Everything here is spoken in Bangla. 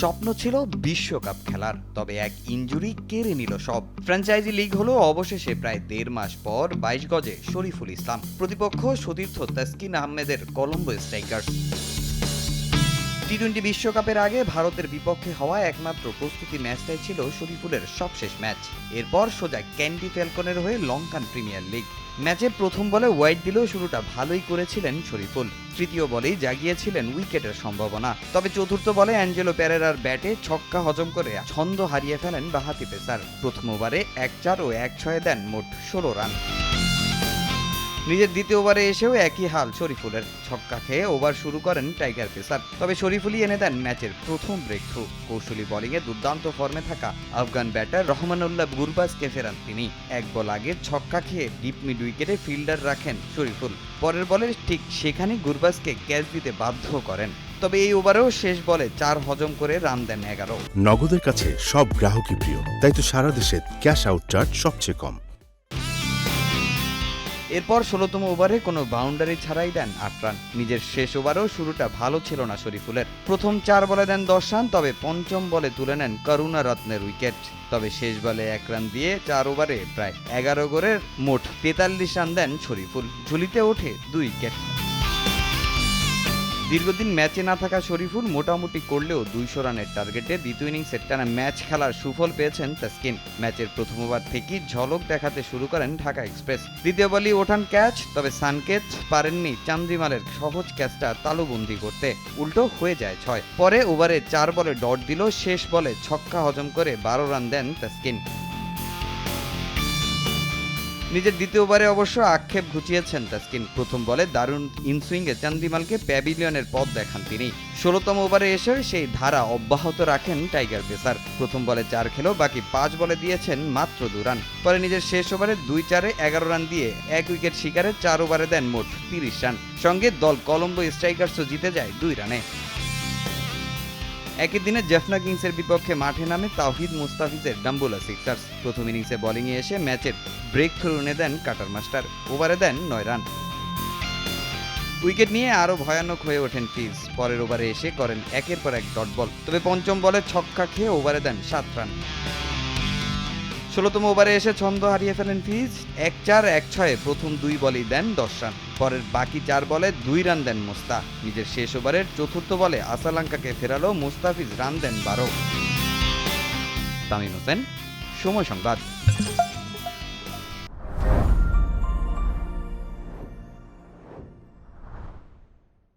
স্বপ্ন ছিল বিশ্বকাপ খেলার, তবে এক ইঞ্জুরি কেড়ে নিল সব। ফ্র্যাঞ্চাইজি লিগ হলো অবশেষে প্রায় দেড় মাস পর বাইশ গজে শরীফুল ইসলাম। প্রতিপক্ষ সতীর্থ তাসকিন আহমেদের কলম্বো স্ট্রাইকার্স টি টোয়েন্টি বিশ্বকাপের আগে ভারতের বিপক্ষে হওয়া একমাত্র প্রস্তুতি ম্যাচটাই ছিল শরীফুলের সবশেষ ম্যাচ। এরপর সোজা ক্যান্ডি ফ্যালকনের হয়ে লঙ্কান প্রিমিয়ার লিগ। ম্যাচে প্রথম বলে ওয়াইড দিলেও শুরুটা ভালোই করেছিলেন শরীফুল। তৃতীয় বলেই জাগিয়েছিলেন উইকেটের সম্ভাবনা। তবে চতুর্থ বলে অ্যাঞ্জেলো প্যারেরার ব্যাটে ছক্কা হজম করে ছন্দ হারিয়ে ফেলেন বাহাতি পেসার। প্রথম ওভারে এক চার ও এক ছয়ে দেন মোট ষোলো রান। নিজের দ্বিতীয় ওভারে এসেও একই হাল শরীফুলের ছক্কা খেয়ে ওভার শুরু করেন টাইগার পেসার। তবে শরীফুলই এনে দেন ম্যাচের প্রথম ব্রেক থ্রু কৌশলী বোলিংয়ে দুর্দান্ত ফর্মে থাকা আফগান ব্যাটার রহমানুল্লাহ গুরবাজকে ফেরান তিনি। এক বল আগে ছক্কা খেয়ে ডিপ মিড উইকেটে ফিল্ডার রাখেন শরীফুল। পরের বলে ঠিক সেখানে গুরবাজকে ক্যাচ দিতে বাধ্য করেন। তবে এই ওভারেও শেষ বলে চার হজম করে রান দেন এগারো। নগদের কাছে সব গ্রাহকই প্রিয়, তাই তো সারা দেশে ক্যাশ আউট চার্জ সবচেয়ে কম। এরপর ষোলোতম ওভারে কোনো বাউন্ডারি ছাড়াই দেন আট রান। নিজের শেষ ওভারেও শুরুটা ভালো ছিল না শরীফুলের। প্রথম চার বলে দেন দশ রান, তবে পঞ্চম বলে তুলে নেন করুণা রত্নের উইকেট। তবে শেষ বলে এক রান দিয়ে চার ওভারে প্রায় এগারো গড়ের মোট তেতাল্লিশ রান দেন শরীফুল। ঝুলিতে ওঠে দুই উইকেট। দীর্ঘদিন ম্যাচে না থাকা শরীফুল মোটামুটি করলেও দুইশো রানের টার্গেটে দ্বিতীয় ইনিংসের টানা ম্যাচ খেলার সুফল পেয়েছেন তাস্কিন। ম্যাচের প্রথম থেকেই ঝলক দেখাতে শুরু করেন ঢাকা এক্সপ্রেস। দ্বিতীয় বলেই ওঠান ক্যাচ, তবে সানকেচ পারেননি চান্দিমালের সহজ ক্যাচটা তালুবন্দি করতে। উল্টো হয়ে যায় ছয়। পরে ওভারে চার বলে ডট দিল, শেষ বলে ছক্কা হজম করে বারো রান দেন তাস্কিন। নিজের দ্বিতীয় ওভারে অবশ্য আক্ষেপ ঘুচিয়েছেন তাস্কিন। প্রথম বলে দারুণ ইনসুইংয়ে চান্দিমালকে প্যাভিলিয়নের পথ দেখান তিনি। ষোলোতম ওভারে এসে সেই ধারা অব্যাহত রাখেন টাইগার পেসার। প্রথম বলে চার খেলেও বাকি পাঁচ বলে দিয়েছেন মাত্র দু রান। পরে নিজের শেষ ওভারে দুই চারে এগারো রান দিয়ে এক উইকেট শিকারে চার ওভারে দেন মোট তিরিশ রান। সঙ্গে দল কলম্বো স্ট্রাইকার্সও জিতে যায় দুই রানে। একই দিনে জেফনা কিংসের বিপক্ষে মাঠে নামে তাওহিদ মুস্তাফিজের ডাম্বুলা সিক্সার্স। প্রথম ইনিংসে বোলিংয়ে এসে ম্যাচের ব্রেক থ্রু এনে দেন কাটার মাস্টার, ওভারে দেন নয় রান। উইকেট নিয়ে আরও ভয়ানক হয়ে ওঠেন ফিজ পরের ওভারে এসে করেন একের পর এক ডট বল। তবে পঞ্চম বলে ছক্কা খেয়ে ওভারে দেন সাত রান। ষোলোতম ওভারে এসে ছন্দ হারিয়ে ফেলেন ফিজ এক চার, এক ছয়ে প্রথম দুই বলেই দেন দশ রান। পরের বাকি চার বলে দুই রান দেন মোস্তা। নিজের শেষ ওভারের চতুর্থ বলে আসালাঙ্কাকে ফেরালো মুস্তাফিজ, রান দেন বারো। তামিম হোসেন, সময় সংবাদ।